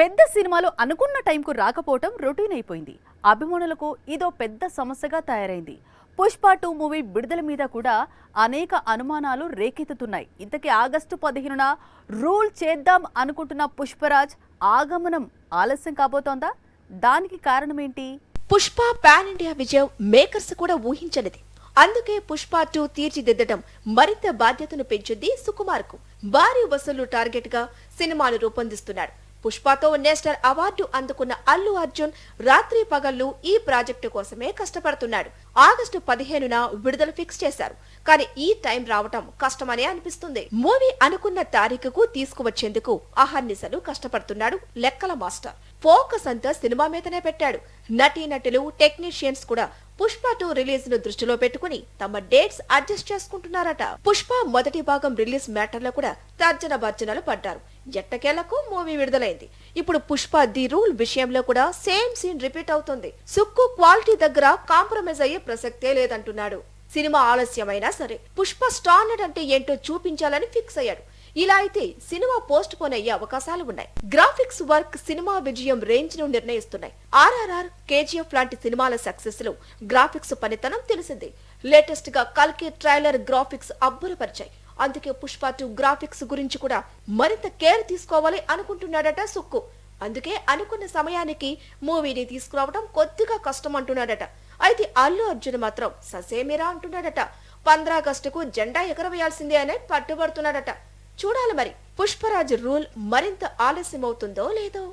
పెద్ద సినిమాలు అనుకున్న టైంకు రాకపోవటం రొటీన్ అయిపోయింది. అభిమానులకు ఇదో పెద్ద సమస్యగా తయారైంది. పుష్ప టూ మూవీ విడుదల మీద కూడా అనేక అనుమానాలు రేకెత్తుతున్నాయి. ఇంతకీ ఆగస్టు పదిహేనున రూల్ చేద్దాం అనుకుంటున్న పుష్పరాజ్ ఆగమనం ఆలస్యం కాబోతోందా? దానికి కారణమేంటి? పుష్ప పాన్ ఇండియా విజయం మేకర్స్ కూడా ఊహించనిది. అందుకే పుష్ప టూ తీర్చిదిద్దడం మరింత బాధ్యతను పెంచింది సుకుమార్కు భారీ వసూలు టార్గెట్గా సినిమాను రూపొందిస్తున్నాడు పుష్పతో నేషనల్ అవార్డు అందుకున్న అల్లు అర్జున్ రాత్రి పగళ్ళు ఈ ప్రాజెక్టు కోసమే కష్టపడుతున్నాడు. ఆగస్టు పదిహేనున విడుదల ఫిక్స్ చేశారు. కానీ ఈ టైం రావటం కష్టమనే అనిపిస్తుంది. మూవీ అనుకున్న తారీఖుకు తీసుకువచ్చేందుకు అహర్నిశలు కష్టపడుతున్నాడు లెక్కల మాస్టర్. ఫోకస్ అంతా సినిమా మీదనే పెట్టాడు. నటీనటులు టెక్నీషియన్స్ కూడా పుష్ప టూ రిలీజ్ను దృష్టిలో పెట్టుకుని తమ డేట్స్ అడ్జస్ట్ చేసుకుంటున్నారట. పుష్ప మొదటి భాగం రిలీజ్ మ్యాటర్లో కూడా తర్జన భర్జనలు పడ్డారు. ఎట్టకేలకు మూవీ విడుదలైంది. ఇప్పుడు పుష్ప ది రూల్ విషయంలో కూడా సేమ్ సీన్ రిపీట్ అవుతుంది. సుక్కు క్వాలిటీ దగ్గర కాంప్రమైజ్ అయ్యే ప్రసక్తే లేదంటున్నాడు. సినిమా ఆలస్యమైనా సరే పుష్ప స్టాండర్డ్ అంటే ఏంటో చూపించాలని ఫిక్స్ అయ్యాడు. ఇలా అయితే సినిమా పోస్ట్ పోన్ అయ్యే అవకాశాలు ఉన్నాయి. గ్రాఫిక్స్ వర్క్ సినిమా విజయం రేంజ్ను నిర్ణయిస్తున్నాయి. ఆర్ఆర్ఆర్ కేజీఎఫ్ లాంటి సినిమాల సక్సెస్లో గ్రాఫిక్స్ పనితనం తెలిసిందే. లేటెస్ట్గా కల్కి ట్రైలర్ గ్రాఫిక్స్ అబ్బురపరిచాయి. అందుకే పుష్ప టూ గ్రాఫిక్స్ గురించి కూడా మరింత కేర్ తీసుకోవాలి అనుకుంటున్నాడట సుక్కు. అందుకే అనుకున్న సమయానికి మూవీని తీసుకురావడం కొద్దిగా కష్టం అంటున్నాడట అయితే అల్లు అర్జున్ మాత్రం ససేమిరా అంటున్నాడట. పంద్రాగస్టుకు జెండా ఎగరవేయాల్సిందే అనే పట్టుబడుతున్నాడట. చూడాలి మరి పుష్పరాజ్ రూల్ మరింత ఆలస్యమవుతుందో లేదో.